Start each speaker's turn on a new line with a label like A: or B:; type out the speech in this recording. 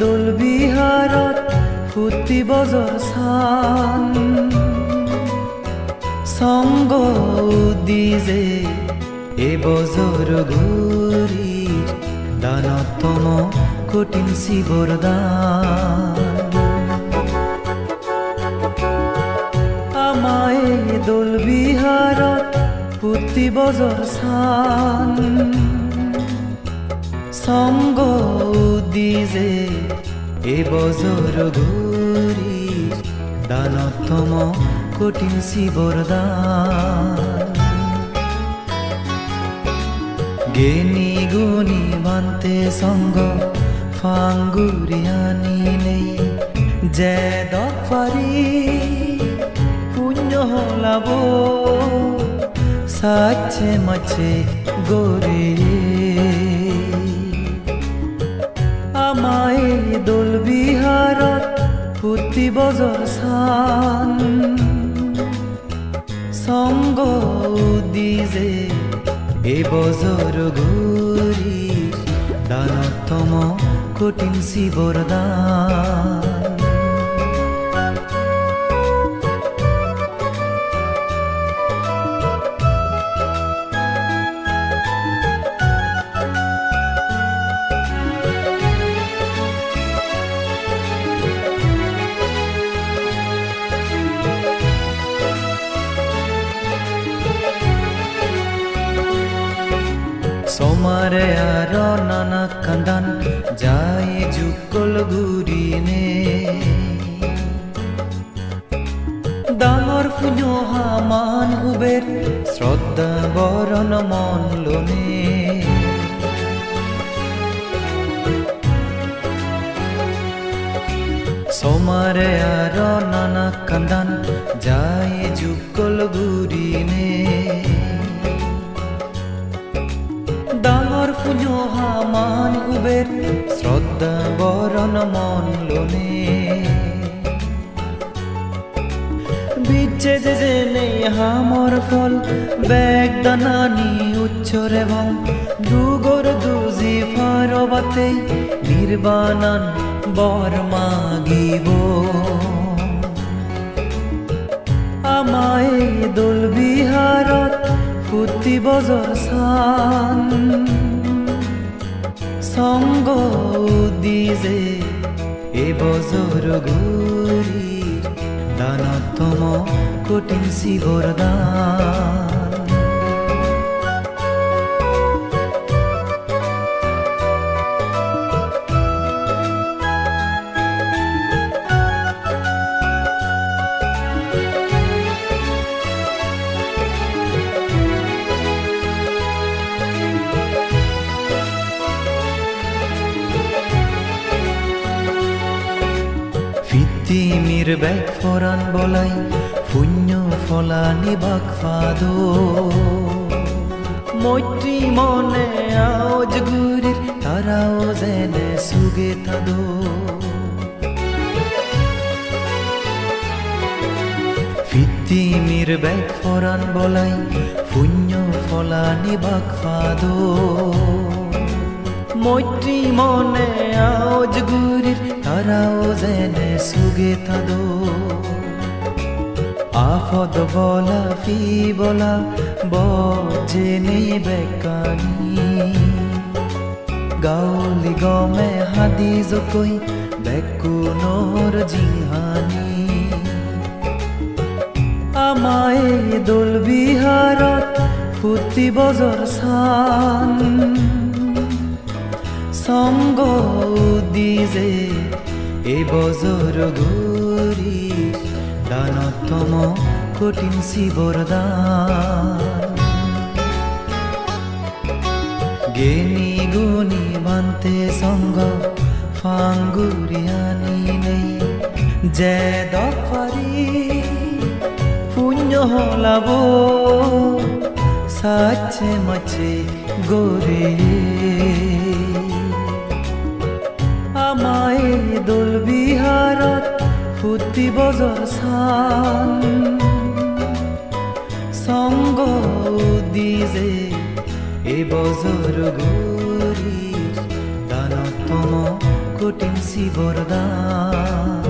A: দোল বিহাৰত ফুটি বজৰ চান সঙ্গ দিজে এ বজর ঘুরির দানতম কঠিন শিবর দান আমায় দোল বিহাৰত পুতি বজর চান সঙ্গ দিজে এ বজর ঘুরির দানতম কঠিন শিবর দান জ্ঞানী গুণী বান্তে সঙ্গ ফাঙ্গুরিয়ানি নেই। যে দফারি পুণ্য হলাব সাচ্ছে মাছে গরে দোল বিহাৰত ফুটি বজৰ চান সঙ্গ যে এ বজর ঘুরি দানতম কঠিন শিবর দান সোমারে আর নানা কান্দান যায় যুগল ঘুরিনে। ডাঙৰ ফুন্য হামান উবেৰ শ্ৰদ্ধা বৰণ মন লনে। সোমারে আর নানা কান্দান যায় যুগল ঘুরিনে। ফুন্য হামান উবেৰ শ্ৰদ্ধা বৰণ মন লনে। বিচ্ছে যে নেই হামৰ ফল বেগ দানানি উচ্চৰ এবং দুগৰ দুজি ফাৰবাতে নিৰ্বাণান বৰ মাগিব। আমায় দোল বিহাৰত ফুটি বজৰ চান সঙ্গ দিজে এ বজর ঘুরি দানতম কঠিন শিবর দান। ফিতিমির বেগ ফরান বলাই শূন্য ফলানি বাক ফাদো। মৈত্ৰী মনে আওজ গুৰিৰ তাৰাও যেনে চুগে তাদো। ফিতিমির বেগ ফরান বলাই শূন্য ফলানি বাক ফাদো। মৈত্ৰী মনে আওজ গুৰিৰ তাৰাও যেনে চুগে তাদো আফদ বলা, ফি বলা বজেনে বেকানি গাউলি গমে হাদি জকৈ বেকুনৰ জিহানি। আমায় দোল বিহাৰত ফুটি বজৰ চান সঙ্গ দিজে এ বজর ঘুরি দানতম কঠিন শিবর জ্ঞানী গুণী বান্তে সঙ্গ ফাঙ্গুরিয়ানি নেই যে দফারি পুণ্য হলাব সাচ্ছে মাছে গরে আমায় দোল বিহাৰত ফুটি বজৰ চান সঙ্গ যে এ বজর ঘুরি দানতম কঠিন দিছি বরদান